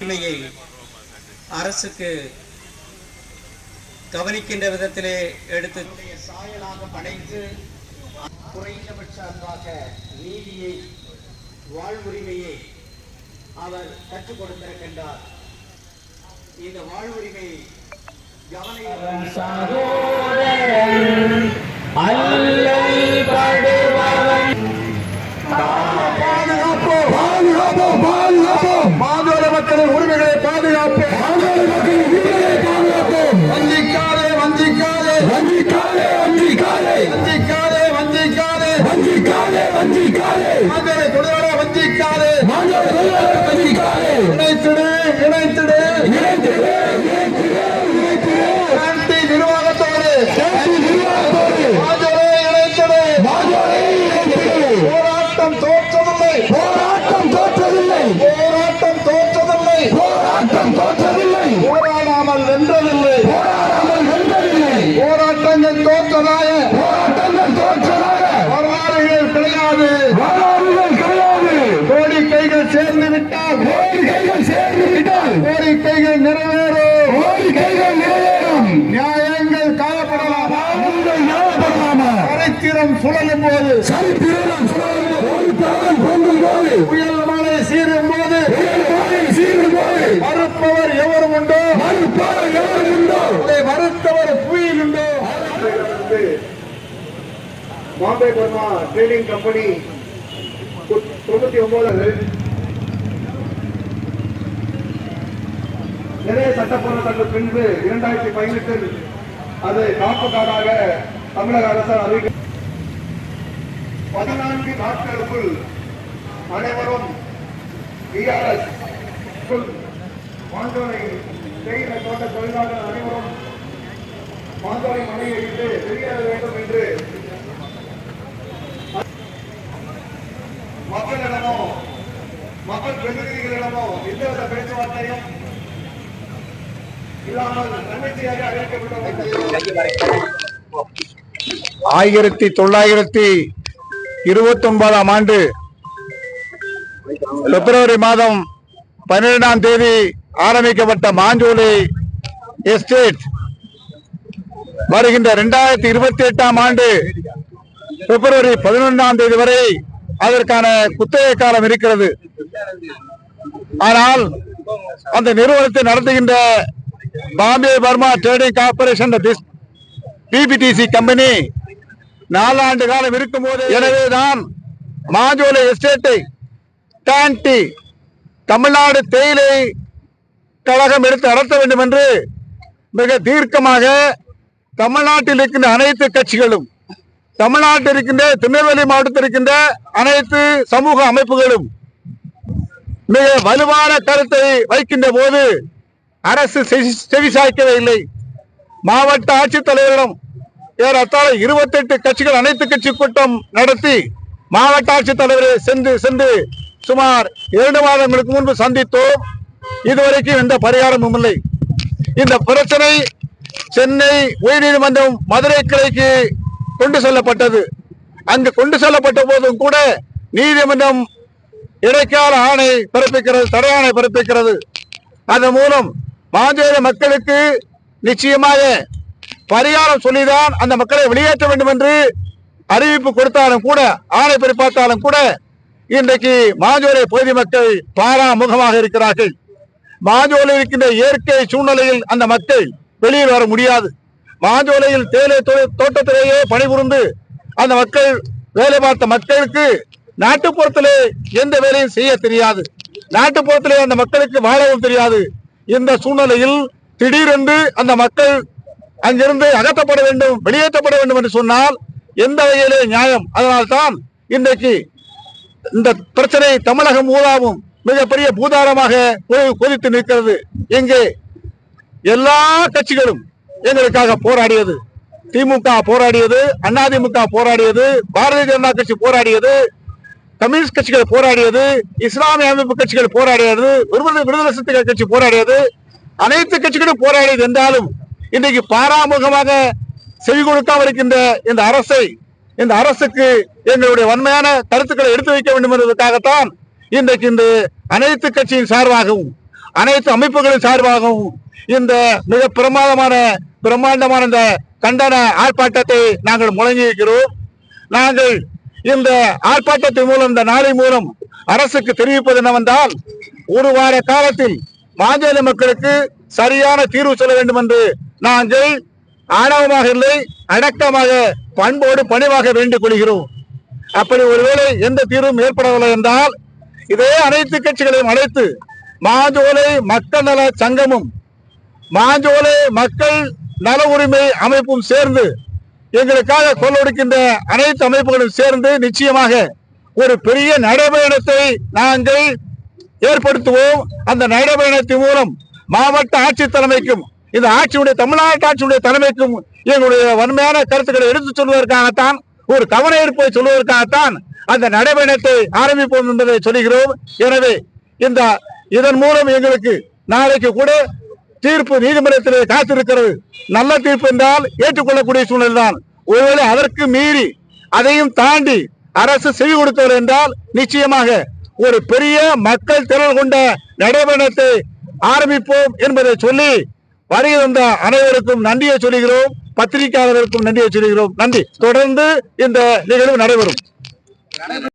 உண்மையை அரசுக்கு கவனிக்கின்ற விதத்திலே எடுத்து சாயலாக படைத்து குறைந்தபட்ச அன்பாக நீதியை வாழ்வுரிமையை அவர் கற்றுக் கொடுத்திருக்கின்றார். இந்த வாழ்வுரிமை கவனம் பாதுகாப்போம் வஞ்சிக்காதே வஞ்சிக்காதே வஞ்சிக்காதே வஞ்சிக்காதே வஞ்சிக்காதே வஞ்சிக்காதே மாதோர தொழிலாளர் வஞ்சிக்காதே மாதோர தொழிலாளர் வஞ்சிக்காதே இணைத்திடு இணைத்திடு. இணைத்திடு சாந்தி நிர்வாகத்தோடு. சாந்தி நிர்வாகத்தோடு. மாதோரை இணைத்திடு. மாதோரை இணைத்திடு. போராட்டம் தோற்றதில்லை. போராட்டம் தோற்றதில்லை. போராட்டம் தோற்றதில்லை. போராட்டம் தோற்றதில்லை. சேர்ந்து விட்டால் கோரிக்கைகள் சேர்ந்து விட்டால் கோரிக்கைகள் நிறைவேறும். கோரிக்கைகள் நிறைவேறும். நியாயங்கள் காணப்படலாம். நியாயங்கள் நியாயப்படலாமா சரித்திரம் சுழலும் போது சரித்திரம் சுழலும் போது புயல் மழை சீரும் போது புயல் மழை சீரும் போது மறுப்பவர் எவரும் உண்டோ? மறுப்பவர் எவரும் உண்டோ? அதை மறுத்தவர் புயல் உண்டோ? பாம்பே பர்மா ட்ரேடிங் கம்பெனி தொண்ணூத்தி ஒன்பது நிறைய சட்ட பின்பு இரண்டாயிரத்தி பதினெட்டில் அது காப்பு காடாக தமிழக அரசால் அறிவிக்க பதினான்கு நாட்களுக்குள் அனைவரும் டிஆர்எஸ் மாந்தோரை தோட்ட தொழிலாளர்கள் அனைவரும் மாந்தோரை மனையிட்டு வெளியேற வேண்டும் என்று மக்களிடமோ மக்கள் பிரதிநிதிகளிடமோ எந்தவித பேச்சுவார்த்தையும் ஆயிரத்தி தொள்ளாயிரத்தி இருபத்தி ஒன்பதாம் ஆண்டு பிப்ரவரி மாதம் பன்னிரெண்டாம் தேதி ஆரம்பிக்கப்பட்ட மாஞ்சோலை எஸ்டேட். வருகின்ற இரண்டாயிரத்தி இருபத்தி எட்டாம் ஆண்டு பிப்ரவரி பதினொன்றாம் தேதி வரை அதற்கான குத்தகை காலம் இருக்கிறது. ஆனால் அந்த நிறுவனத்தை நடத்துகின்ற Bombay Burmah trading corporation BBTC company. நாலாண்டு காலம் இருக்கும்போது எனவேதான் மாஞ்சோலை எஸ்டேட்டை டான்டி தமிழ்நாடு தேயிலை கழகம் எடுத்து நடத்த வேண்டும் என்று மிக தீர்க்கமாக தமிழ்நாட்டில் இருக்கின்ற அனைத்து கட்சிகளும் தமிழ்நாட்டில் இருக்கின்ற திருநெல்வேலி மாவட்டத்தில் இருக்கின்ற அனைத்து சமூக அமைப்புகளும் மிக வலுவான கருத்தை வைக்கின்ற போது அரசு செவி- செவிசாய்க்கவே இல்லை. மாவட்ட ஆட்சித்தலைவரிடம் ஏறத்தாழ இருபத்தெட்டு கட்சிகள் அனைத்து கட்சி கூட்டம் நடத்தி மாவட்ட ஆட்சித்தலைவரை சென்று சென்று சுமார் இரண்டு மாதங்களுக்கு முன்பு சந்தித்தோம். இதுவரைக்கும் எந்த பரிகாரமும் இல்லை. இந்த பிரச்சனை சென்னை உயர்நீதிமன்றம் மதுரை கிளைக்கு கொண்டு செல்லப்பட்டது. அங்கு கொண்டு செல்லப்பட்ட போதும் கூட நீதிமன்றம் இடைக்கால ஆணை பிறப்பிக்கிறது தடை ஆணை பிறப்பிக்கிறது. அதன் மூலம் மாஞ்சேரி மக்களுக்கு நிச்சயமாக பரிகாரம் சொல்லிதான் அந்த மக்களை வெளியேற்ற வேண்டும் என்று அறிவிப்பு கொடுத்தாலும் கூட ஆணை பிறப்பாத்தாலும் கூட இன்றைக்கு மாஞ்சோலை பகுதி மக்கள் பாராமுகமாக இருக்கிறார்கள். மாஞ்சோலை இருக்கின்ற இயற்கை சூழ்நிலையில் அந்த மக்கள் வெளியில் வர முடியாது. மாஞ்சோலையில் தேயிலை தோட்டத்திலேயே பணிபுரிந்து அந்த மக்கள் வேலை பார்த்த மக்களுக்கு நாட்டுப்புறத்திலே எந்த வேலையும் செய்ய தெரியாது. நாட்டுப்புறத்திலே அந்த மக்களுக்கு வாழவும் தெரியாது. இந்த சூழ்நிலையில் திடீரென்று அந்த மக்கள் அங்கிருந்து அகற்றப்பட வேண்டும் வெளியேற்றப்பட வேண்டும் என்று சொன்னால் எந்த வகையிலே நியாயம்? அதனால்தான் இன்றைக்கு இந்த பிரச்சனை தமிழகம் ஊதாவும் மிகப்பெரிய பூதாரமாக கொதித்து நிற்கிறது. இங்கே எல்லா கட்சிகளும் எங்களுக்காக போராடியது. திமுக போராடியது அதிமுக போராடியது பாரதிய ஜனதா கட்சி போராடியது கம்யூனிஸ்ட் கட்சிகள் போராடியது இஸ்லாமிய அமைப்பு கட்சிகள் போராடியது விடுதலை விடுதலை சிறுத்தைகள் கட்சி போராடியது அனைத்து கட்சிகளும் போராடியது என்றாலும் இன்றைக்கு பாராமுகமாக செவி கொடுக்காமல் இருக்கின்ற இந்த அரசை இந்த அரசுக்கு எங்களுடைய வன்மையான கருத்துக்களை எடுத்து வைக்க வேண்டும் என்பதற்காகத்தான் இன்றைக்கு இந்த அனைத்து கட்சியின் சார்பாகவும் அனைத்து அமைப்புகளின் சார்பாகவும் இந்த மிக பிரமாதமான பிரம்மாண்டமான இந்த கண்டன ஆர்ப்பாட்டத்தை நாங்கள் முழங்கி இருக்கிறோம் நாங்கள் இந்த ஆர்ப்பாட்டத்தின் மூலம் இந்த நாளை மூலம் அரசுக்கு தெரிவிப்பது என்னவென்றால் ஒரு வார காலத்தில் மாஞ்சேரி மக்களுக்கு சரியான தீர்வு சொல்ல வேண்டும் என்று நாங்கள் ஆணவமாக இல்லை அடக்கமாக பண்போடு பணிவாக வேண்டிக் கொள்கிறோம். அப்படி ஒருவேளை எந்த தீர்வும் ஏற்படவில்லை என்றால் இதே அனைத்து கட்சிகளையும் அழைத்து மாஞ்சோலை மக்கள் நல சங்கமும் மாஞ்சோலை மக்கள் நல உரிமை அமைப்பும் சேர்ந்து எங்களுக்காக கொள்ளொடுக்கின்ற அனைத்து அமைப்புகளும் சேர்ந்து நிச்சயமாக ஒரு பெரிய நடைபயணத்தை நாங்கள் ஏற்படுத்துவோம். அந்த நடைபயணத்தின் மூலம் மாவட்ட ஆட்சித் தலைமைக்கும் இந்த ஆட்சியுடைய தமிழ்நாட்டு ஆட்சியுடைய தலைமைக்கும் எங்களுடைய வன்மையான கருத்துக்களை எடுத்துச் சொல்வதற்காகத்தான் ஒரு கவன ஈர்ப்பை சொல்வதற்காகத்தான் அந்த நடைபயணத்தை ஆரம்பிப்போம் என்பதை சொல்கிறோம். எனவே இந்த இதன் மூலம் எங்களுக்கு நாளைக்கு கூட தீர்ப்பு நீதிமன்றத்திலே காத்திருக்கிறது. நல்ல தீர்ப்பு என்றால் ஏற்றுக்கொள்ளக்கூடிய சூழ்நிலை தான் ஒருவேளை அதற்கு மீறி அதையும் தாண்டி அரசு செய்து கொடுத்தவர் என்றால் நிச்சயமாக ஒரு பெரிய மக்கள் திரள் கொண்ட நடைபயணத்தை ஆரம்பிப்போம் என்பதை சொல்லி வருகை வந்த அனைவருக்கும் நன்றியை சொல்கிறோம் பத்திரிகையாளர்களுக்கும் நன்றியை சொல்கிறோம் நன்றி. தொடர்ந்து இந்த நிகழ்வு நடைபெறும்.